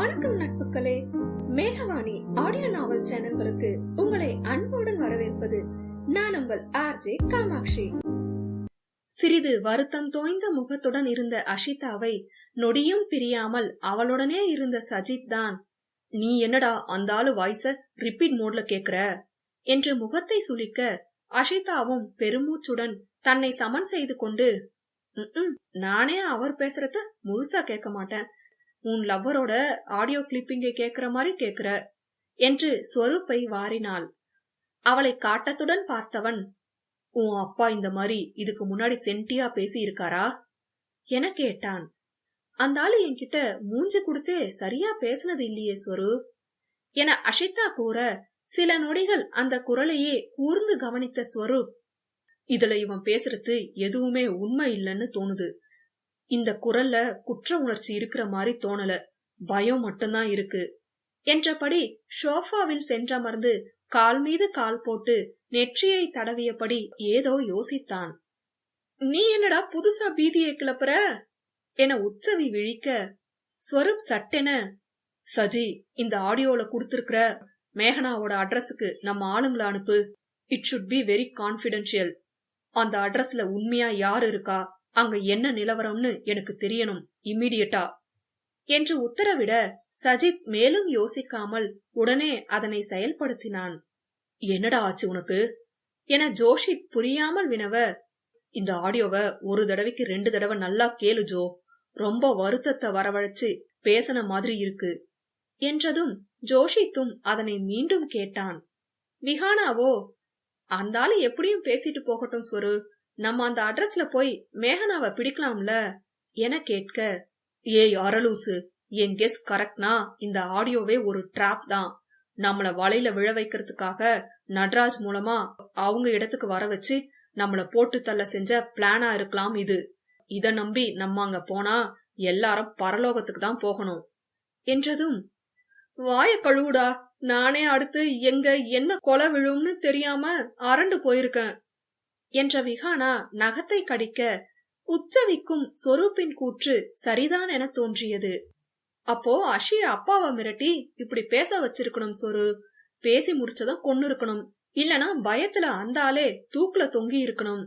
வணக்கம் நட்புகளே மேகவாணி ஆடியோ நாவல் சேனல்களுக்கு உங்களை அன்புடன் வரவேற்பது நான் உங்கள் ஆர்ஜே காமாட்சி. சிறிது வருத்தம் தோய்ந்த முகத்துடன் இருந்த அஷிதாவை நொடியும் பிரியாமல் அவளுடனே இருந்த சஜித் தான் நீ என்னடா அந்த ஆளு வாய்ஸ ரிப்பீட் மோட்ல கேக்குற? என்று முகத்தை சுளிக்க அஷிதாவும் பெருமூச்சுடன் தன்னை சமன் செய்து கொண்டு நானே அவர் பேசுறத முழுசா கேட்க மாட்டேன். உன் லவ்வரோட ஆடியோ கிளிப்பிங்கை கேட்கிற மாதிரி கேட்கிற என்று ஸ்வரூப்பை வாரினாள். அவளை காட்டத்துடன் பார்த்தவன் உன் அப்பா இந்த மாதிரி இதுக்கு முன்னாடி சென்டியா பேசி இருக்காரா என கேட்டான். அந்த ஆளு என்கிட்ட மூஞ்சி கொடுத்தே சரியா பேசுனது இல்லையே ஸ்வரு என அஷிதா கூற சில நொடிகள் அந்த குரலையே கூர்ந்து கவனித்த ஸ்வரூப் இதுல இவன் பேசுறது எதுவுமே உண்மை இல்லைன்னு தோணுது. இந்த குரல்ல குற்ற உணர்ச்சி இருக்கிற மாதிரி தோணல. பயம் மட்டும்தான் இருக்கு. என்றபடி ஷோஃபாவில் சென்றமர்ந்து கால் மீது கால் போட்டு நெற்றியை தடவியபடி ஏதோ யோசித்தான். நீ என்னடா புதுசா பீதியை கிளப்புற? என உற்சவி விழிக்க ஸ்வரூப் சட்டென சஜி இந்த ஆடியோல குடுத்திருக்கிற மேகனாவோட அட்ரஸுக்கு நம்ம ஆளுங்களை அனுப்பு. It should be very confidential அந்த அட்ரஸ்ல உண்மையா யார் இருக்கா? அங்க என்ன நிலவரம்னு எனக்கு தெரியணும் இம்மிடியட்டா என்று உத்தரவிட சஜித் மேலும் யோசிக்காமல் உடனே அதனை செயல்படுத்தினான். என்னடா ஆச்சு உனக்கு? என ஜோஷித் புரியாமல் வினவ இந்த ஆடியோவை ஒரு தடவைக்கு ரெண்டு தடவை நல்லா கேளு ஜோ. ரொம்ப வருத்தத்தை வரவழைச்சு பேசன மாதிரி இருக்கு. என்றதும் ஜோஷித்தும் அதனை மீண்டும் கேட்டான். விஹானாவோ? அந்த ஆளு எப்படியும் பேசிட்டு போகட்டும் ஸ்வரு நம்ம அந்த அட்ரஸ்ல போய் மேகனாவை பிடிக்கலாம்ல? என கேட்க ஏய் அரலூசு என் கெஸ் கரெக்ட்னா இந்த ஆடியோவே ஒரு ட்ராப் தான். நம்மள வலையில விழ வைக்கிறதுக்காக நட்ராஜ் மூலமா அவங்க இடத்துக்கு வர வச்சு நம்மள போட்டு தள்ள செஞ்ச பிளானா இருக்கலாம் இது. இத நம்பி நம்ம அங்க போனா எல்லாரும் பரலோகத்துக்கு தான் போகணும். என்றதும் வாய கழுவுடா. நானே அடுத்து எங்க என்ன கொலை விழும்னு தெரியாம அரண்டு போயிருக்கேன். என்ற விகானா நகத்தை கடிக்க உச்சவிக்கும் சொரூப்பின் கூற்று சரிதான் என தோன்றியது. அப்போ அஷிய அப்பாவை மிரட்டி இப்படி பேச வச்சிருக்கணும் சொரு. பேசி முடிச்சதும் கொன்னு இருக்கணும் இல்லனா பயத்துல அந்தாலே தூக்குல தொங்கி இருக்கணும்.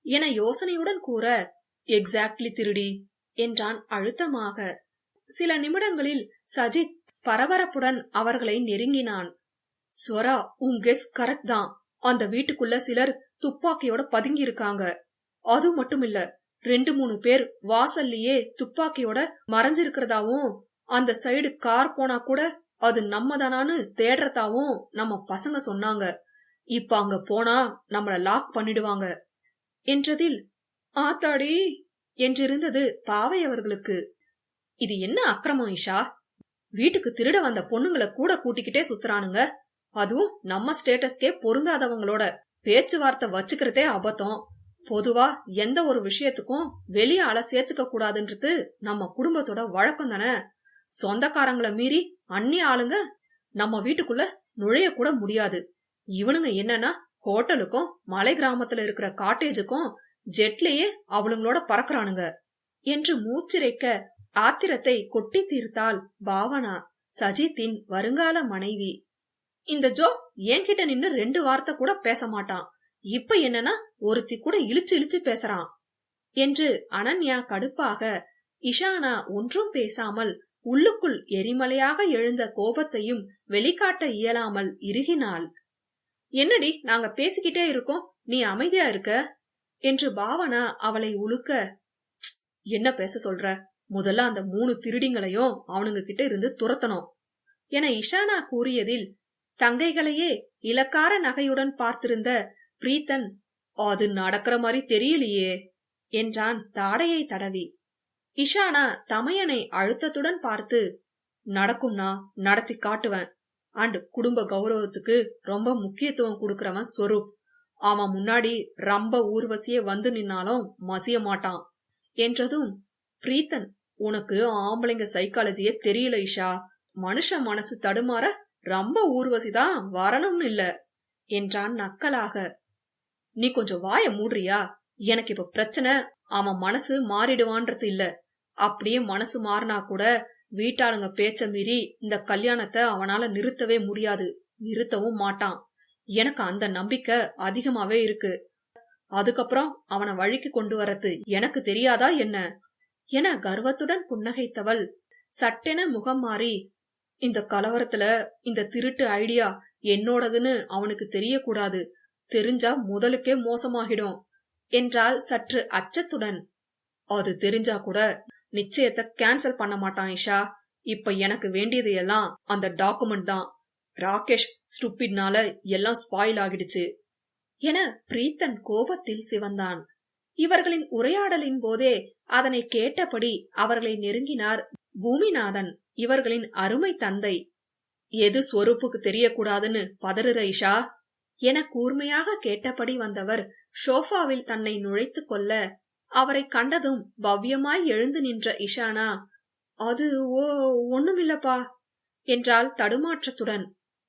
என யோசனையுடன் கூற எக்ஸாக்ட்லி திருடி என்றான் அழுத்தமாக. சில நிமிடங்களில் சஜித் பரபரப்புடன் அவர்களை நெருங்கினான். ஸ்வரா உன் கெஸ் கரெக்ட் தான். அந்த வீட்டுக்குள்ள சிலர் துப்பாக்கியோட பதுங்கி இருக்காங்க அது மட்டும் இல்ல ரெண்டு மூணு பேர் வாசல்லையே துப்பாக்கியோட மறைஞ்சிருக்கிறதாவும் அந்த சைடு கார் போனா கூட அது நம்ம தானான்னு தேடுறதாவும் நம்ம பசங்க சொன்னாங்க. இப்ப அங்க போனா நம்மள லாக் பண்ணிடுவாங்க. என்றதில் ஆத்தாடி! என்றிருந்தது பாவை அவர்களுக்கு. இது என்ன அக்கிரமம் இஷா? வீட்டுக்கு திருட வந்த பொண்ணுங்களை கூட கூட்டிக்கிட்டே சுத்துறானுங்க. அதுவும் நம்ம ஸ்டேட்டஸ்க்கே பொருந்தாதவங்களோட. பேச்சுவார்த்தை வச்சுக்கிறதே அபத்தம். பொதுவா எந்த ஒரு விஷயத்துக்கும் வெளிய ஆள சேர்த்துக்க கூடாதுன்றது நம்ம குடும்பத்தோட வழக்கம் தானே. சொந்தக்காரங்களை மீறி அந்நிய ஆளுங்க நம்ம வீட்டுக்குள்ள நுழைய கூட முடியாது. இவனுங்க என்னன்னா ஹோட்டலுக்கும் மலை கிராமத்துல இருக்கிற காட்டேஜுக்கும் ஜெட்லயே அவளுங்களோட பறக்குறானுங்க. என்று மூச்சிரைக்க ஆத்திரத்தை கொட்டி தீர்த்தாள் பாவனா. சஜித்தின் வருங்கால மனைவி இந்த ஜோ என்கிட்ட நின்னு ரெண்டு வார்த்தை கூட பேச மாட்டான். இப்ப என்னன்னா ஒருத்தி கூட இழிச்சு இழிச்சு பேசுறான். என்று அனன்யா கடுப்பாக இஷானா ஒன்றும் பேசாமல் உள்ளுக்குள் எரிமலையாக எழுந்த கோபத்தையும் வெளிக்காட்ட இயலாமல் இறுகினாள். என்னடி நாங்க பேசிக்கிட்டே இருக்கோம் நீ அமைதியா இருக்க? என்று பாவனா அவளை உலுக்க என்ன பேச சொல்ற? முதல்ல அந்த மூணு திருடிங்களையும் அவனுங்க கிட்ட இருந்து துரத்தணும். என இஷானா கூறியதில் தங்கைகளையே இலக்கார நகையுடன் பார்த்திருந்த பிரீத்தன் அது நடக்கிற மாதிரி தெரியலையே என்றான் தாடையை தடவி. இஷானா தமையனை அழுத்தத்துடன் பார்த்து நடக்கும்னா நடத்தி காட்டுவேன். அண்ட் குடும்ப கௌரவத்துக்கு ரொம்ப முக்கியத்துவம் கொடுக்கறவன் சொரூப். அவன் முன்னாடி ரொம்ப ஊர்வசியே வந்து நின்னாலும் மசிய மாட்டான் என்றதும் பிரீத்தன் உனக்கு ஆம்பளைங்க சைக்காலஜியே தெரியல இஷா. மனுஷ மனசு தடுமாற ரொம்ப ஊர்வசிதான் வரணும்னு இல்ல என்றான் நக்கலாக. நீ கொஞ்சம் வாய மூடுறியா? எனக்கு இப்ப பிரச்சனை. அவன் மனசு மாறிடுவான்றது இல்ல. அப்படியே மனசு மாறினா கூட வீட்டாளுங்க பேச்ச மீறி இந்த கல்யாணத்தை அவனால நிறுத்தவே முடியாது. நிறுத்தவும் மாட்டான். எனக்கு அந்த நம்பிக்கை அதிகமாவே இருக்கு. அதுக்கப்புறம் அவனை வழிக்கு கொண்டு வரது எனக்கு தெரியாதா என்ன? என கர்வத்துடன் புன்னகைத்தவள் சட்டென முகம் மாறி இந்த கலவரத்துல இந்த திருட்டு ஐடியா என்னோடதுன்னு அவனுக்கு தெரியக்கூடாது. தெரிஞ்சா முதலுக்கே மோசமாகிடும் என்றால் சற்று அச்சத்துடன். அது தெரிஞ்சா கூட நிச்சயத்தை கேன்சல் பண்ண மாட்டான் இஷா. இப்ப எனக்கு வேண்டியது எல்லாம் அந்த டாக்குமெண்ட் தான். ராகேஷ் ஸ்டூப்பிட்னால எல்லாம் ஸ்பாயில் ஆகிடுச்சு என பிரீத்தன் கோபத்தில் சிவந்தான். இவர்களின் உரையாடலின் போதே அதனை கேட்டபடி அவர்களை நெருங்கினார் பூமிநாதன். இவர்களின் அருமை தந்தை எது ஸ்வரூப்புக்கு தெரியக்கூடாதுன்னு பதறுற இஷா? என கூர்மையாக கேட்டபடி வந்தவர் ஷோஃபாவில் தன்னை நுழைத்துக் கொள்ள அவரை கண்டதும் பவ்யமாய் எழுந்து நின்ற இஷானா அது ஓ ஒண்ணுமில்லப்பா என்றால் தடுமாற்றத்துடன்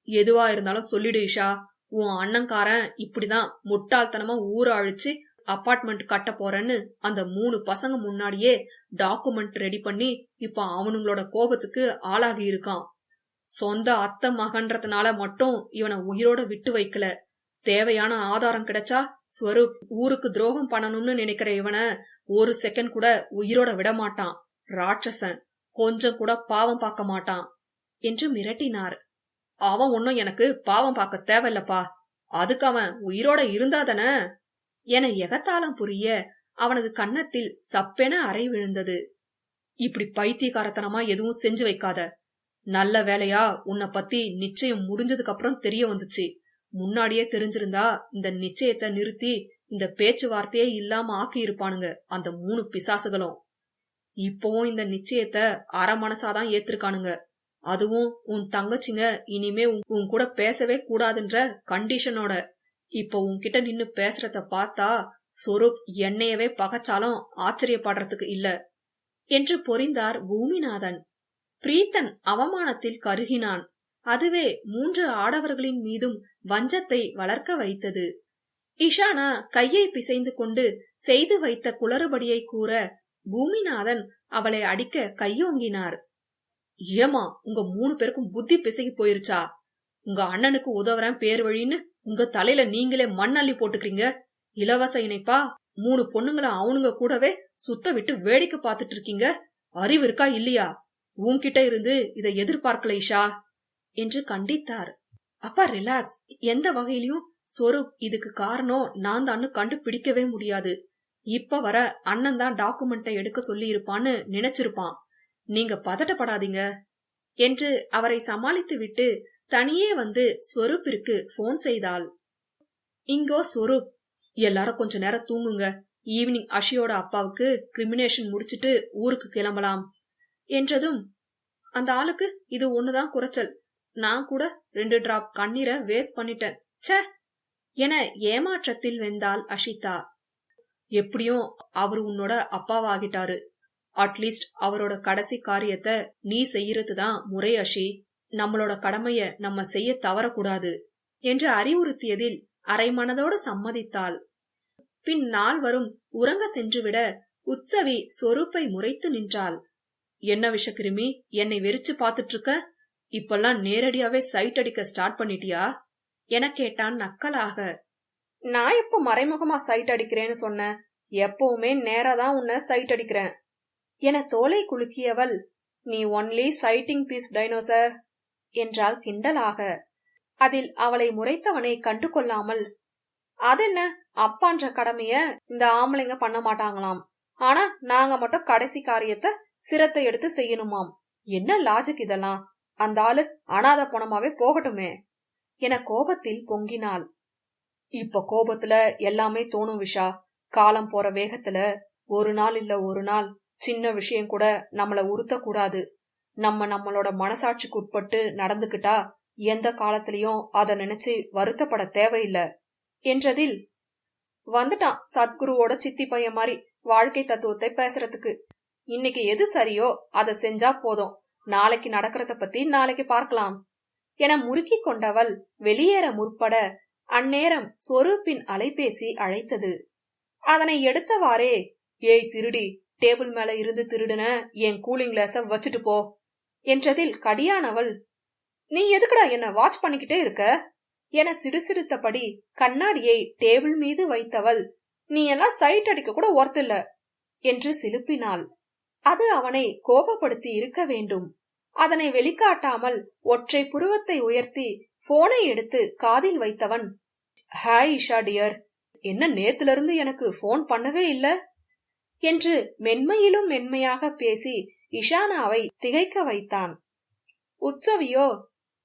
எதுவா இருந்தாலும் சொல்லிடு இஷா உன் அண்ணங்காரன் இப்படிதான் முட்டாள்தனமா ஊற அழிச்சு அப்பார்ட்மெண்ட் கட்ட போறேன்னு அந்த மூணு பசங்க முன்னாடியே டாக்குமெண்ட் ரெடி பண்ணி இப்ப அவனுங்களோட கோபத்துக்கு ஆளாகி இருக்கான். சொந்த அத்தை மகன்றதுனால மட்டும் இவனை உயிரோட விட்டு வைக்கல. தேவையான ஆதாரம் கிடைச்சா ஸ்வரூப் ஊருக்கு துரோகம் பண்ணணும்னு நினைக்கிற இவனை ஒரு செகண்ட் கூட உயிரோட விட மாட்டான். ராட்சசன். கொஞ்சம் கூட பாவம் பார்க்க மாட்டான். என்று மிரட்டினார். அவன் ஒன்னும் எனக்கு பாவம் பார்க்க தேவையில்லப்பா. அதுக்கு அவன் உயிரோட இருந்தாதானே என எகத்தாளம் புரிய அவனது கன்னத்தில் சப்பென அறை விழுந்தது. இப்படி பைத்தியக்காரத்தனமா எதுவும் செஞ்சு வைக்காத. நல்ல வேலையா உன்னை பத்தி நிச்சயம் முடிஞ்சதுக்கு அப்புறம் தெரிய வந்துச்சு. முன்னாடியே தெரிஞ்சிருந்தா இந்த நிச்சயத்தை நிறுத்தி இந்த பேச்சுவார்த்தையே இல்லாம ஆக்கி இருப்பானுங்க அந்த மூணு பிசாசுகளும். இப்பவும் இந்த நிச்சயத்தை அரை மனசாதான் ஏத்திருக்கானுங்க. அதுவும் உன் தங்கச்சிங்க இனிமே உன் கூட பேசவே கூடாதுன்ற கண்டிஷனோட இப்ப உன்கிட்ட நின்னு பேசுறத பார்த்தா சொரூப் என்னையவே பகச்சாலும் ஆச்சரியப்படுறதுக்கு இல்ல என்று பொறிந்தார் பூமிநாதன். பிரீத்தன் அவமானத்தில் கருகினான். அதுவே மூன்று ஆடவர்களின் மீதும் வஞ்சத்தை வளர்க்க வைத்தது. இஷானா கையை பிசைந்து கொண்டு செய்து வைத்த குளறுபடியை கூற பூமிநாதன் அவளை அடிக்க கையோங்கினார். ஏமா உங்க மூணு பேருக்கும் புத்தி பிசகி போயிருச்சா? உங்க அண்ணனுக்கு உதவுறேன் பேர் வழின்னு உங்க தலையில நீங்களே மண்ணள்ளி போட்டுக்கிறீங்க. இலவச இணைப்பா? மூணு பொண்ணுங்களை அவனுங்க கூடவே சுத்த விட்டு வேடிக்கை பார்த்துட்டு இருக்கீங்க. அறிவு இருக்கா இல்லையா? உன்கிட்ட இருந்து இதை எதிர்பார்க்கல இஷா என்று கண்டித்தார். அப்பா ரிலாக்ஸ் எந்த வகையிலயும் சொரூப் இதுக்கு காரணம் நான் தான்னு கண்டுபிடிக்கவே முடியாது. இப்ப வர அண்ணன் தான் டாக்குமெண்ட்டை எடுக்க சொல்லி இருப்பான்னு நினைச்சிருப்பான். நீங்க பதட்டப்படாதீங்க என்று அவரை சமாளித்து விட்டு தனியே வந்து ஸ்வரூப்பிற்கு போன் செய்தாள். இங்கோ ஸ்வரூப் எல்லாரும் கொஞ்ச நேரம் தூங்குங்க. ஈவினிங் அஷியோட அப்பாவுக்கு கிரிமினேஷன் முடிச்சிட்டு ஊருக்கு கிளம்பலாம். என்றதும் அந்த ஆளுக்கு இது ஒண்ணுதான் குறைச்சல். நான் கூட ரெண்டு டிராப் கண்ணீரை வேஸ்ட் பண்ணிட்டேன். ச்சே! என ஏமாற்றத்தில் வெந்தாள் அஷிதா. எப்படியும் அவர் உன்னோட அப்பாவாகிட்டாரு. அட்லீஸ்ட் அவரோட கடைசி காரியத்தை நீ செய்யறது தான் முறை அஷி. நம்மளோட கடமைய நம்ம செய்ய தவறக்கூடாது என்று அறிவுறுத்தியதில் அரை மனதோடு சம்மதித்தாள். பின் நாள் வரும் உறங்க சென்றுவிட உற்சவி சொருப்பை முறைத்து நின்றாள். என்ன விஷக்கிருமி என்னை வெறிச்சு பாத்துட்டு இருக்க இப்பெல்லாம் நேரடியாவே சைட் அடிக்க ஸ்டார்ட் பண்ணிட்டியா? என கேட்டான் நக்கலாக. நான் எப்ப மறைமுகமா சைட் அடிக்கிறேன்னு சொன்ன? எப்பவுமே நேராதான் உன்னை சைட் அடிக்கிறேன். என தோலை குலுக்கியவள் நீ ஒன்லி சைட்டிங் பீஸ் டைனோசர் என்றாள் கிண்டலாக. அதில் அவளை முறைத்தவனை கண்டு கொள்ளாமல் அதென்ன? அப்பான்ற கடமைய இந்த ஆம்பளைங்க பண்ண மாட்டாங்களாம். ஆனா நாங்க மட்டும் கடைசி காரியத்தை சிரத்தை எடுத்து செய்யணுமாம். என்ன லாஜிக் இதெல்லாம்? அந்த ஆளு அனாத பணமாவே போகட்டுமே என கோபத்தில் பொங்கினாள். இப்ப கோபத்துல எல்லாமே தோணும் விஷா. காலம் போற வேகத்துல ஒரு நாள் இல்ல ஒரு நாள் சின்ன விஷயம் கூட நம்மள உறுத்தக்கூடாது. நம்ம நம்மளோட மனசாட்சிக்கு உட்பட்டு நடந்துகிட்டா எந்த காலத்திலயும் அத நினைச்சு வருத்தப்பட தேவையில்லை என்றதில் வந்துட்டான் சத்குருவோட சித்தி பையன் மாதிரி வாழ்க்கை தத்துவத்தை பேசுறதுக்கு. இன்னைக்கு எது சரியோ அதை செஞ்சா போதும். நாளைக்கு நடக்கிறத பத்தி நாளைக்கு பார்க்கலாம். என முறுக்கி கொண்டவள் வெளியேற முற்பட அந்நேரம் சொரூப்பின் அலைபேசி அழைத்தது. அதனை எடுத்தவாறே ஏய் திருடி டேபிள் மேல இருந்து திருடுன என் கூலிங் கிளாஸ வச்சுட்டு போ. என்றதில் கடியானவள் நீ எதுக்குடா என்ன வாட்ச் பண்ணிக்கிட்டே இருக்க? என சிறுசிறுத்தபடி கண்ணாடியை டேபிள் மீது வைத்தவள் நீ எல்லாம் சைட் அடிக்க கூட ஒர்த்தில்ல என்று சிலுப்பினாள். அது அவனை கோபப்படுத்தி இருக்க வேண்டும். அதனை வெளிக்காட்டாமல் ஒற்றை புருவத்தை உயர்த்தி போனை எடுத்து காதில் வைத்தவன் ஹாய் இஷா டியர் என்ன நேத்துல இருந்து எனக்கு போன் பண்ணவே இல்ல? என்று மென்மையிலும் மென்மையாக பேசி இஷானாவை திகைக்க வைத்தான். உற்சவியோ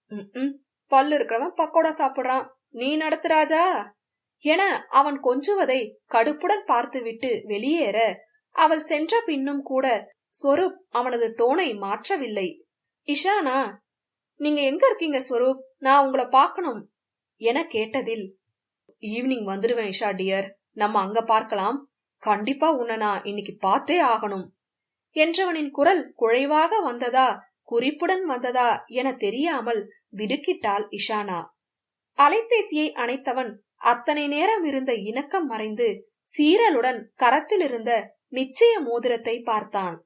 "ம்ம், பல்லு இருக்கிறவன் பக்கோடா சாப்பிடுறான். நீ நடத்து ராஜா என அவன் கொஞ்சுவதை கடுப்புடன் பார்த்துவிட்டு வெளியேற அவள் சென்ற பின்னும் கூட ஸ்வரூப் அவனது டோனை மாற்றவில்லை. இஷானா நீங்க எங்க இருக்கீங்க ஸ்வரூப்? நான் உங்களை பார்க்கணும் என கேட்டதில் ஈவினிங் வந்துடுவேன் இஷா டியர். நம்ம அங்க பார்க்கலாம். கண்டிப்பா உன்னை நான் இன்னைக்கு பார்த்தே ஆகணும் என்றவனின் குரல் குழைவாக வந்ததா? குறிப்புடன் வந்ததா? என தெரியாமல் திடுக்கிட்டாள் இஷானா. அலைபேசியை அணைத்தவன் அத்தனை நேரம் இருந்த இணக்கம் மறைந்து சீரலுடன் கரத்தில் இருந்த நிச்சய மோதிரத்தை பார்த்தான்.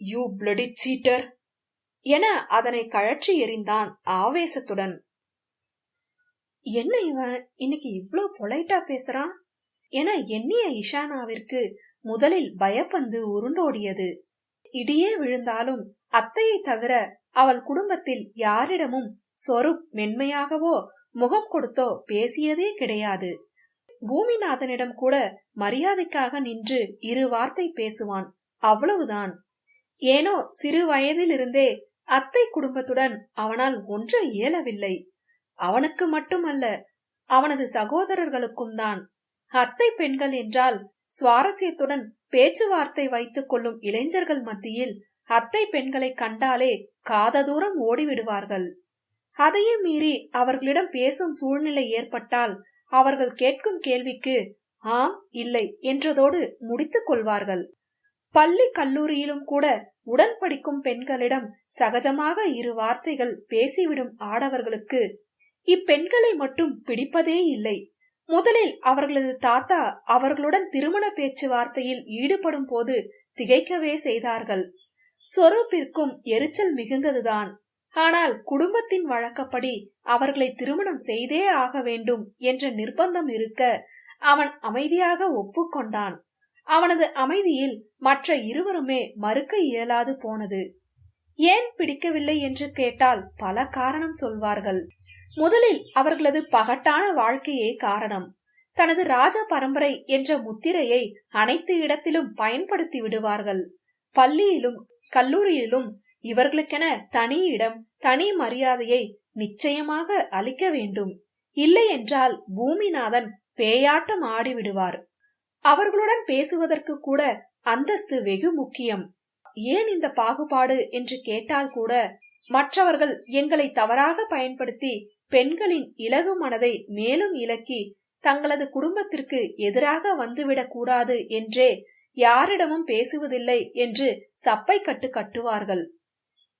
யூ பிளடி சீட்டர் என அதனை கழற்றி எறிந்தான் ஆவேசத்துடன். என்ன இவன்? இன்னைக்கு இவ்ளோ பொலைட்டா பேசுறான்? என எண்ணிய இஷானாவிற்கு முதலில் பயப்பந்து உருண்டோடியது. இடியே விழுந்தாலும் அத்தையை தவிர அவள் குடும்பத்தில் யாரிடமும் சொருப் மென்மையாகவோ முகம் கொடுத்தோ பேசியதே கிடையாது. பூமிநாதனிடம் கூட மரியாதைக்காக நின்று இரு வார்த்தை பேசுவான். அவ்வளவுதான். ஏனோ சிறு வயதிலிருந்தே அத்தை குடும்பத்துடன் அவனால் ஒன்று இயலவில்லை. அவனுக்கு மட்டுமல்ல அவனது சகோதரர்களுக்கும் தான். அத்தை பெண்கள் என்றால் சுவாரஸ்யத்துடன் பேச்சுவார்த்தை வைத்துக் கொள்ளும் இளைஞர்கள் மத்தியில் அத்தை பெண்களை கண்டாலே காத தூரம் ஓடிவிடுவார்கள். அதையும் மீறி அவர்களிடம் பேசும் சூழ்நிலை ஏற்பட்டால் அவர்கள் கேட்கும் கேள்விக்கு ஆம் இல்லை என்றதோடு முடித்துக் கொள்வார்கள். பள்ளி கல்லூரியிலும் கூட உடன் படிக்கும் பெண்களிடம் சகஜமாக இரு வார்த்தைகள் பேசிவிடும் ஆடவர்களுக்கு இப்பெண்களை மட்டும் பிடிப்பதே இல்லை. முதலில் அவர்களது தாத்தா அவர்களுடன் திருமண பேச்சுவார்த்தையில் ஈடுபடும் போது திகைக்கவே செய்தார்கள். சொரூப்பிற்கும் எரிச்சல் மிகுந்ததுதான். ஆனால் குடும்பத்தின் வழக்கப்படி அவர்களை திருமணம் செய்தே ஆக வேண்டும் என்ற நிர்பந்தம் இருக்க அவன் அமைதியாக ஒப்புக்கொண்டான். அவனது அமைதியில் மற்ற இருவருமே மறுக்க இயலாது போனது. ஏன் பிடிக்கவில்லை என்று கேட்டால் பல காரணம் சொல்வார்கள். முதலில் அவர்களது பகட்டான வாழ்க்கையே காரணம். தனது ராஜ பரம்பரை என்ற முத்திரையை அனைத்து இடத்திலும் பயன்படுத்தி விடுவார்கள். பள்ளியிலும் கல்லூரியிலும் இவர்களுக்கென தனி இடம் தனி மரியாதையை நிச்சயமாக அளிக்க வேண்டும். இல்லை என்றால் பூமிநாதன் பேயாட்டம் ஆடிவிடுவார் அவர்களுடன் பேசுவதற்கு கூட அந்தஸ்து வெகு முக்கியம். ஏன் இந்த பாகுபாடு என்று கேட்டால் கூட மற்றவர்கள் எங்களை தவறாக பயன்படுத்தி பெண்களின் இலகு மனதை மேலும் இலக்கி தங்களது குடும்பத்திற்கு எதிராக வந்துவிடக் கூடாது என்றே யாரிடமும் பேசுவதில்லை என்று சப்பை கட்டு கட்டுவார்கள்.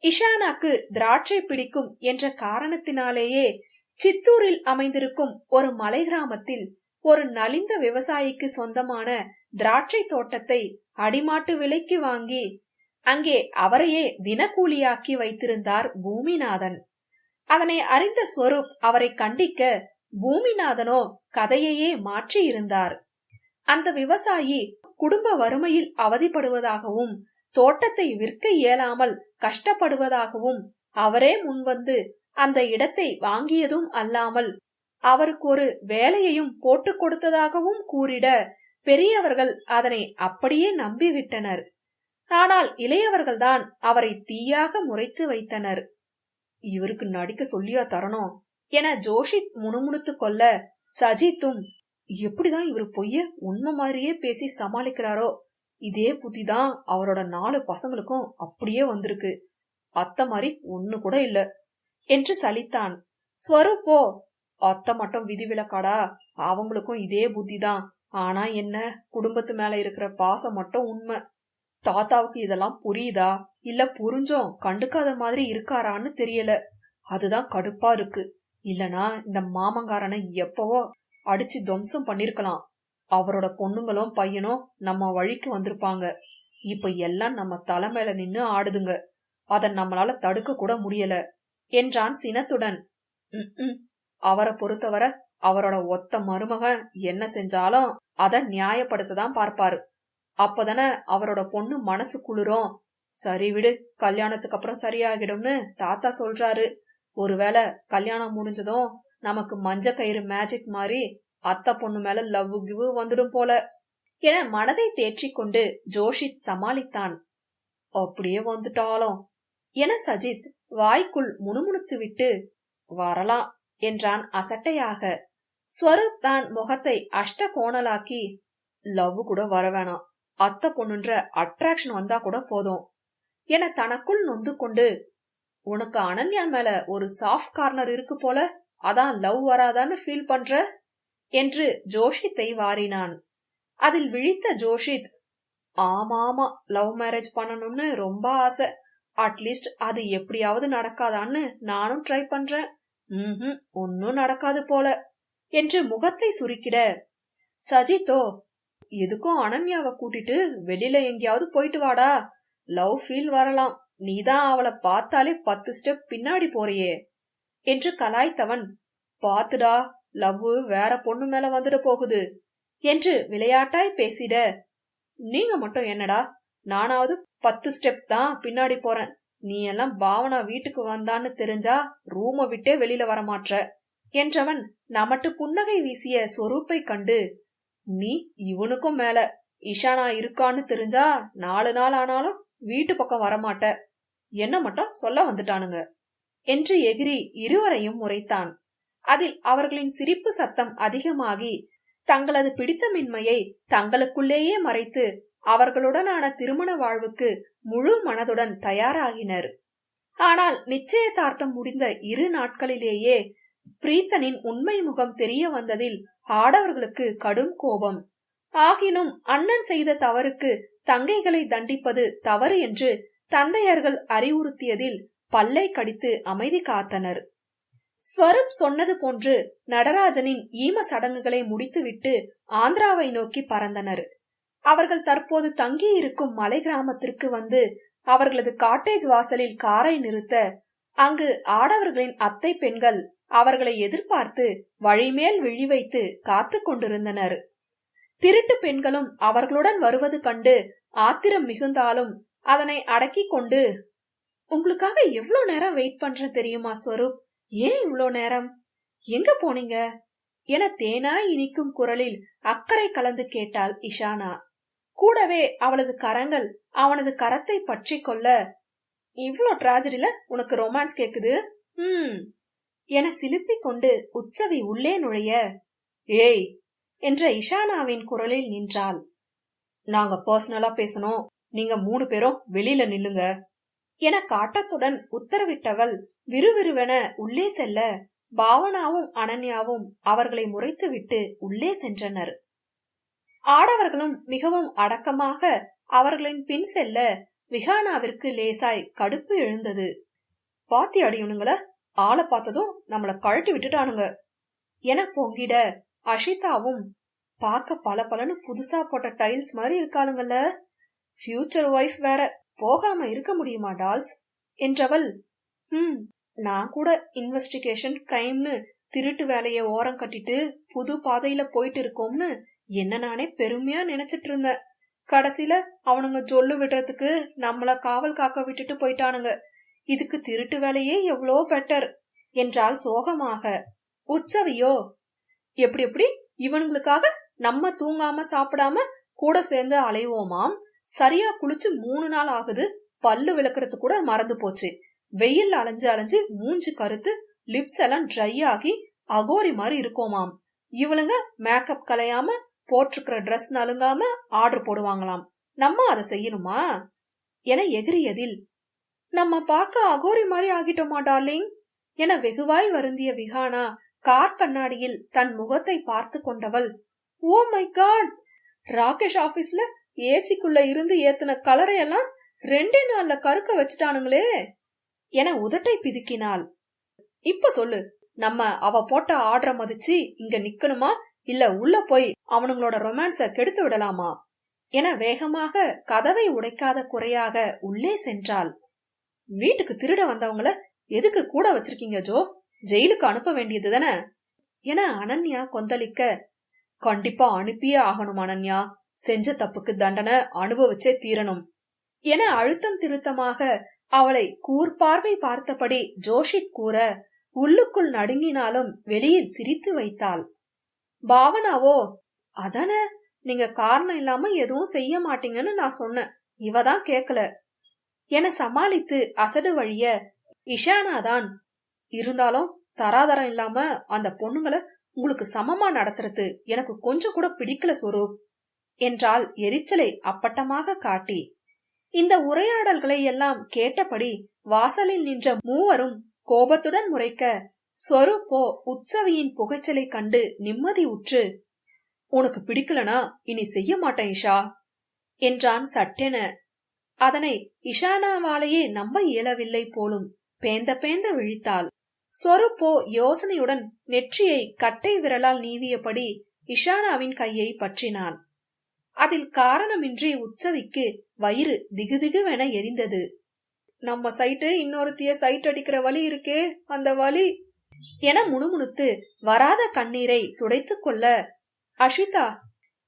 இஷானாக்கு திராட்சை பிடிக்கும் என்ற காரணத்தினாலேயே சித்தூரில் அமைந்திருக்கும் ஒரு மலை கிராமத்தில் ஒரு நலிந்த விவசாயிக்கு சொந்தமான திராட்சை தோட்டத்தை அடிமாட்டு விலைக்கு வாங்கி அங்கே அவரையே தினக்கூலியாக்கி வைத்திருந்தார் பூமிநாதன். அதனை அறிந்த ஸ்வரூப் அவரை கண்டிக்க பூமிநாதனோ கதையையே மாற்றி இருந்தார் அந்த விவசாயி குடும்ப வறுமையில் அவதிப்படுவதாகவும் தோட்டத்தை விற்க இயலாமல் கஷ்டப்படுவதாகவும் அவரே முன்வந்து அந்த இடத்தை வாங்கியதும் அல்லாமல் அவருக்கு ஒரு வேலையையும் போட்டு கொடுத்ததாகவும் கூறிட பெரியவர்கள் அதனை அப்படியே நம்பிவிட்டனர். ஆனால் இளையவர்கள்தான் அவரை தீயாக முறைத்து வைத்தனர். இவருக்கு நடிக்க சொல்லியா தரணும் என ஜோஷித் முணுமுணுத்து கொள்ள சஜித்தும் எப்படிதான் இவர் பொய்ய உண்மை மாதிரியே பேசி சமாளிக்கிறாரோ இதே புத்திதான் அவரோட நாலு பசங்களுக்கும் அப்படியே வந்திருக்கு. அத்தை மாதிரி ஒண்ணு கூட இல்ல என்று சலித்தான். ஸ்வரூப்போ அத்தை மட்டும் விதிவிலக்காடா அவங்களுக்கும் இதே புத்திதான். ஆனா என்ன குடும்பத்து மேல இருக்கிற பாசம் மட்டும் உண்மை. தாத்தாவுக்கு இதெல்லாம் புரியுதா? இல்ல புரிஞ்சோம் கண்டுக்காத மாதிரி இருக்காரான்னு தெரியல. அதுதான் கடுப்பா இருக்கு. இல்லனா இந்த மாமங்காரனை எப்பவோ அடிச்சு துவம்சம் பண்ணிருக்கலாம். அவரோட பொண்ணுங்களும் பையனும் நம்ம வழிக்கு வந்திருப்பாங்க. இப்ப எல்லாம் நம்ம தலை நின்னு ஆடுதுங்க. அத நம்மளால தடுக்க கூட முடியல என்றான் சினத்துடன். அவரை பொறுத்தவரை அவரோட ஒத்த மருமகன் என்ன செஞ்சாலும் அத நியாயப்படுத்ததான் பார்ப்பாரு. அப்பதானே அவரோட பொண்ணு மனசு குளிரும். சரி விடு கல்யாணத்துக்கு அப்புறம் சரியாகிடும்னு தாத்தா சொல்றாரு. ஒருவேளை கல்யாணம் முடிஞ்சதும் நமக்கு மஞ்ச கயிறு மேஜிக் மாதிரி அத்தை பொண்ணு மேல லவ் கிவ் வந்துடும் போல. என மனதை தேற்றிக்கொண்டு ஜோஷித் சமாளித்தான். அப்படியே வந்துட்டாலும். என சஜித் வாய்க்குள் முணுமுணுத்து விட்டு வரலாம் என்றான் அசட்டையாக. ஸ்வரூப் தான் முகத்தை அஷ்ட கோணலாக்கி லவ் கூட வர வேணாம். அத்தை பொண்ணுன்ற அட்ராக்ஷன் வந்தா கூட போதும். என தனக்குள் நொந்து கொண்டு உனக்கு அனன்யா மேல ஒரு சாஃப்ட் கார்னர் இருக்கு போல அதான் லவ் வராதான்னு ஃபீல் பண்ற? என்று ஜோஷித்தை வாரினான். அதில் விழித்த ஜோஷித் ஆமாமா லவ் மேரேஜ் பண்ணணும்னு ரொம்ப ஆசை. அட்லீஸ்ட் அது எப்படியாவது நடக்காதான்னு நானும் ட்ரை பண்றேன். ம் ஒன்னும் நடக்காது போல. என்று முகத்தை சுருக்கிட சஜித்தோ எதுக்கும் அனன்யாவை கூட்டிட்டு வெளியில எங்கேயாவது போயிட்டு வாடா. லவ் ஃபீல் வரலாம். நீதான் அவளை பார்த்தாலே பத்து ஸ்டெப் பின்னாடி போறியே. என்று கலாய்த்தவன் பாத்துடா லவ் வேற பொண்ணு மேல வந்துட போகுது. என்று விளையாட்டாய் பேசிட நீங்க மட்டும் என்னடா நானாவது பத்து ஸ்டெப் தான் பின்னாடி போறேன். நீ எல்லாம் பாவனா வீட்டுக்கு வந்தான்னு தெரிஞ்சா ரூம விட்டே வெளியில வரமாட்ற. என்றவன் நமட்டு புன்னகை வீசிய சொரூப்பை கண்டு நீ இவனுக்கும் மேல இஷானா இருக்கான்னு தெரிஞ்சா நாலு நாள் ஆனாலும் வீட்டு பக்கம் வரமாட்ட. என்ன மட்டும் சொல்ல வந்துட்டானுங்க. என்று எகிரி இருவரையும் முறைத்தான். அதில் அவர்களின் சிரிப்பு சத்தம் அதிகமாகி தங்களது பிடித்தமின்மையை தங்களுக்குள்ளேயே மறைத்து அவர்களுடனான திருமண வாழ்வுக்கு முழு மனதுடன் தயாராகினர். ஆனால் நிச்சயதார்த்தம் முடிந்த இரு நாட்களிலேயே பிரீத்தனின் உண்மை முகம் தெரிய வந்ததில் ஆடவர்களுக்கு கடும் கோபம். ஆகினும் அண்ணன் செய்த தவறுக்கு தங்கைகளை தண்டிப்பது தவறு என்று தந்தையர்கள் அறிவுறுத்தியதில் பல்லை கடித்து அமைதி காத்தனர். ஸ்வரூப் சொன்னது போன்று நடராஜனின் ஈம சடங்குகளை முடித்துவிட்டு ஆந்திராவை நோக்கி பறந்தனர். அவர்கள் தற்போது தங்கியிருக்கும் மலை கிராமத்திற்கு வந்து அவர்களது காட்டேஜ் வாசலில் காரை நிறுத்த அங்கு ஆடவர்களின் அத்தை பெண்கள் அவர்களை எதிர்பார்த்து வழிமேல் விழி வைத்து காத்து கொண்டிருந்தனர். திருட்டு பெண்களும் அவர்களுடன் வருவது கண்டு ஆத்திரம் மிகுந்தாலும் அதனை அடக்கிக் கொண்டு உங்களுக்காக எவ்வளவு நேரம் வெயிட் பண்ற தெரியுமா ஸ்வரூப்? ஏன் இவ்வளோ நேரம்? எங்க போனீங்க? என தேனாய் இனிக்கும் குரலில் அக்கறை கலந்து கேட்டாள் இஷானா. கூடவே அவளது கரங்கள் அவனது கரத்தை பற்றி கொள்ள இவ்ளோ டிராஜடில உனக்கு ரொமான்ஸ் கேக்குது? ம் என சிலுப்பிக் கொண்டு உச்சவி உள்ளே நுழைய ஏய் என்ற இஷானாவின் குரலில் நின்றாள். நாங்க பர்சனலா பேசணும். நீங்க மூணு பேரும் வெளியில நில்லுங்க என காட்டத்துடன் உத்தரவிட்டவள் விறுவிறுவென உள்ளே செல்ல பாவனாவும் அனன்யாவும் அவர்களை முறைத்துவிட்டு உள்ளே சென்றனர். ஆடவர்களும் மிகவும் அடக்கமாக அவர்களின் பின் செல்ல விஹானாவிற்கு லேசாய் கடுப்பு எழுந்தது. பாத்தி அடியணுங்கள ஆளை பார்த்ததும் நம்மள கழட்டி விட்டுட்டானுங்க. என பொங்கிட அஷிதாவும் பார்க்க பல பலன்னு புதுசா போட்ட டைல்ஸ் மாதிரி இருக்காளுங்கல்ல. ஃபியூச்சர் ஒய்ஃப் வேற போகாம இருக்க முடியுமா டால்ஸ்? என்றவள் ஹம் நான் கூட இன்வெஸ்டிகேஷன் கிரைம்னு திருட்டு வேலைய ஓரம் கட்டிட்டு புது பாதையில போயிட்டு இருக்கோம்னு என்ன நானே பெருமையா நினைச்சிட்டு இருந்தேன். கடைசியில அவனுங்க சொல்லு விடுறதுக்கு நம்மள காவல் காக்க விட்டுட்டு போயிட்டானுங்க. இதுக்கு திருட்டு வேலையே எவ்வளோ பெட்டர் என்றால் சோகமாக. உற்சவியோ எப்படி எப்படி இவனுங்களுக்காக நம்ம தூங்காம சாப்பிடாம கூட சேர்ந்து அலைவோமாம். சரியா குளிச்சு மூணு நாள் ஆகுது பல்லு விளக்குறது கூட மறந்து போச்சு. வெயில் அலைஞ்சு அலைஞ்சு மூஞ்சு கருத்து லிப்ஸ் எல்லாம் ட்ரை ஆகி அகோரி மாதிரி இருக்கோமாம். இவளுங்க மேக்கப் கலையாம போட்டிருக்கிற ட்ரெஸ் நலுங்காம ஆர்டர் போடுவாங்களாம். நம்ம அதை செய்யணுமா? என எகிரியதில் நம்ம பார்க்க அகோரி மாதிரி ஆகிட்டோமா டார்லிங் என வெகுவாய் வருந்திய விஹானா கார் கண்ணாடியில் தன் முகத்தை பார்த்து கொண்டவள். Oh my God! ராகேஷ் ஆபீஸ்ல ஏசிக்குள்ள இருந்து ஏத்தின கலரையெல்லாம் ரெண்டே நாள்ல கருக்க வச்சுட்டானுங்களே! என உதட்டை பிதுக்கினாள். இப்ப சொல்லு நம்ம அவ போட்ட ஆர்டரை மதிச்சு இங்க நிக்கணுமா? இல்ல உள்ள போய் அவனுங்களோட ரொமான்ஸ கெடுத்து விடலாமா? என வேகமாக கதவை உடைக்காத குறையாக உள்ளே சென்றாள். வீட்டுக்கு திருட வந்தவங்கள எதுக்கு கூட வச்சிருக்கீங்க ஜோ? ஜெயிலுக்கு அனுப்ப வேண்டியது தானே? என அனன்யா கொந்தளிக்க கண்டிப்பா அனுப்பியே ஆகணும் அனன்யா. செஞ்ச தப்புக்கு தண்டனை அனுபவிச்சே தீரணும். என அழுத்தம் திருத்தமாக அவளை கூர்பார்வை பார்த்தபடி ஜோஷித் கூற உள்ளுக்குள் நடுங்கினாலும் வெளியில் சிரித்து வைத்தாள். பாவனாவோ? அதன. நீங்க காரணம் இல்லாம எதுவும் செய்ய மாட்டீங்கன்னு நான் சொன்னேன். இவதான் கேக்கல. என சமாளித்து அசடு வழிய இஷானா தான் இருந்தாலும் தராதரம் இல்லாம அந்த பொண்ணுங்களை உங்களுக்கு சமமா நடத்துறது எனக்கு கொஞ்சம் கூட பிடிக்கல சொரூப் என்றால் எரிச்சலை அப்பட்டமாக காட்டி. இந்த உரையாடல்களை எல்லாம் கேட்டபடி வாசலில் நின்ற மூவரும் கோபத்துடன் முறைக்க சொரூப்போ உற்சவியின் புகைச்சலை கண்டு நிம்மதி உற்று. உனக்கு பிடிக்கலனா இனி செய்ய மாட்டேன் இஷா என்றான் சட்டென அதனை இஷானாவாலேயே நம்ப இயலவில்லை போலும் பேந்த பேந்த விழித்தாள். சொருப்போ யோசனையுடன் நெற்றியை கட்டை விரலால் நீவியபடி இஷானாவின் கையை பற்றினான். அதில் காரணமின்றி உற்சவிக்கு வயிறு திகுதிகுவென எரிந்தது. நம்ம சைட்டு இன்னொருத்திய சைட் அடிக்கிற வழி இருக்கே அந்த வழி என முணுமுணுத்து வராத கண்ணீரை துடைத்துக் கொள்ள அஷிதா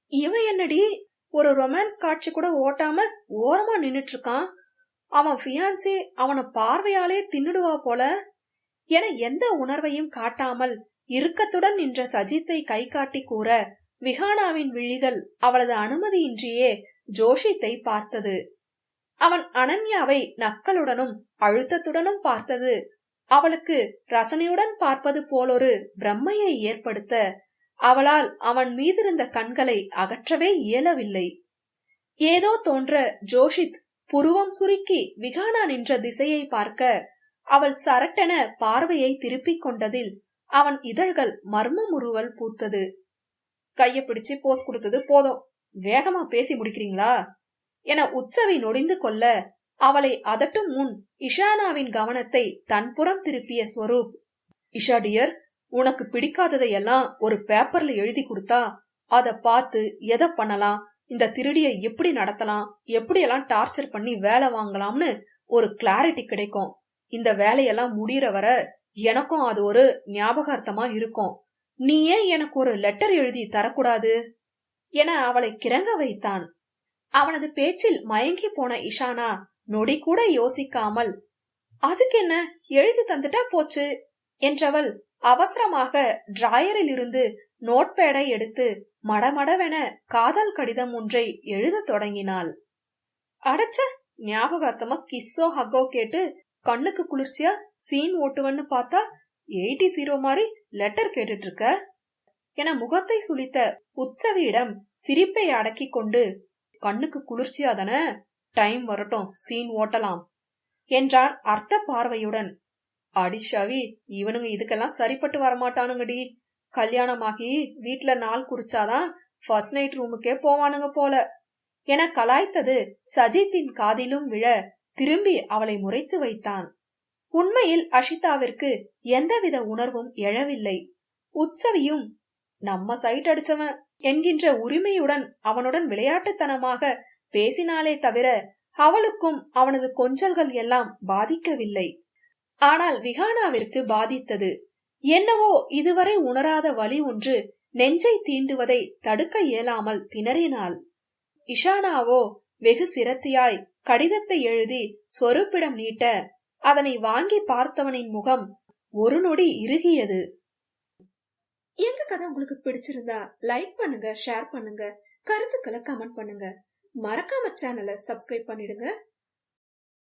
இவன் என்னடி? ஒரு ரொமான்ஸ் காட்சி கூட ஓட்டாம ஓரமா நின்னுட்டு இருக்கான் அவன் ஃபியான்சி அவனை பார்வையாலே தின்னுடுவா போல. என எந்த உணர்வையும் காட்டாமல் இறுக்கத்துடன் நின்ற சஜித்தை கை காட்டி கூற விஹானாவின் விழிகள் அவளது அனுமதியின்றியே ஜோஷித்தை பார்த்தது. அவன் அனன்யாவை நக்களுடனும் அழுத்தத்துடனும் பார்த்தது. அவளுக்கு ரசனையுடன் பார்ப்பது போலொரு பிரம்மையை ஏற்படுத்த அவளால் அவன் மீதிருந்த கண்களை அகற்றவே இயலவில்லை. ஏதோ தோன்ற ஜோஷித் புருவம் சுருக்கி விகானா நின்ற திசையை பார்க்க அவள் சரட்டென பார்வையை திருப்பிக் கொண்டதில் அவன் இதழ்கள் மர்மமுறுவல் பூத்தது. கைய பிடிச்சு போஸ் கொடுத்தது போதும். வேகமா பேசி முடிக்கிறீங்களா? என உச்சவை நொடிந்து கொள்ள அவளை அதட்டும் முன் இஷானாவின் கவனத்தை தன்புறம் திருப்பிய ஸ்வரூப் இஷா டியர் உனக்கு பிடிக்காததையெல்லாம் ஒரு பேப்பர்ல எழுதி கொடுத்தா அத பார்த்து எதை பண்ணலாம் இந்த திருடிய எப்படி நடத்தலாம் எப்படியெல்லாம் டார்ச்சர் பண்ணி வேலை வாங்கலாம்னு ஒரு கிளாரிட்டி கிடைக்கும். இந்த வேலையெல்லாம் முடியற வர எனக்கும் அது ஒரு ஞாபகார்த்தமா இருக்கும். நீ ஏன் எனக்கு ஒரு லெட்டர் எழுதி தரக்கூடாது? என அவளை கிறங்க வைத்தான். அவனது பேச்சில் மயங்கி போன இஷானா நொடி கூட யோசிக்காமல் அதுக்கு என்ன எழுதி தந்துட்டா போச்சு என்றவள் அவசரமாக டிராயரில் இருந்து நோட்பேடை எடுத்து மடமடவென காதல் கடிதம் ஒன்றை எழுதத் தொடங்கினாள். அடச்ச! ஞாபகார்த்தமா கிஸ்ஸோ ஹக்கோ கேட்டு கண்ணுக்கு குளிர்ச்சியா சீன் ஓட்டுவன்னு பார்த்தா எயிட்டி ஜீரோ மாதிரி லெட்டர் கேட்டுட்டு இருக்க என முகத்தை சுளித்த உற்சவியிடம் சிரிப்பை அடக்கி கொண்டு கண்ணுக்கு குளிர்ச்சியா தானே? டைம் வரட்டும் சீன் ஓட்டலாம் என்றான் அர்த்த பார்வையுடன். அடிஷாவி இவனுங்க இதுக்கெல்லாம் சரிப்பட்டு வரமாட்டானுங்கடி. கல்யாணமாகி வீட்டுல நாள் குறிச்சாதான் ஃபர்ஸ்ட் நைட் ரூமுக்கே போவானுங்க போல. என கலாய்த்தது சஜித்தின் காதிலும் விழ திரும்பி அவளை முறைத்து வைத்தான். உண்மையில் அஷிதாவிற்கு எந்தவித உணர்வும் எழவில்லை. உற்சவியும் நம்ம சைட் அடிச்சவன் என்கின்ற உரிமையுடன் அவனுடன் விளையாட்டுத்தனமாக பேசினாலே தவிர அவளுக்கும் அவனது கொஞ்சல்கள் எல்லாம் பாதிக்கவில்லை. ஆனால் விஹானாவிற்கு பாதித்தது. என்னவோ இதுவரை உணராத வழி ஒன்று நெஞ்சை தீண்டுவதை தடுக்க இயலாமல் திணறினாள். இஷானாவோ வெகு சிரத்தியாய் கடிதத்தை எழுதி சொருப்பிடம் நீட்ட அதனை வாங்கி பார்த்தவனின் முகம் ஒரு நொடி இறுகியது. எங்க கதை உங்களுக்கு பிடிச்சிருந்தா லைக் பண்ணுங்க ஷேர் பண்ணுங்க கருத்துக்களை கமெண்ட் பண்ணுங்க. மறக்காம சேனலை சப்ஸ்கிரைப் பண்ணிடுங்க.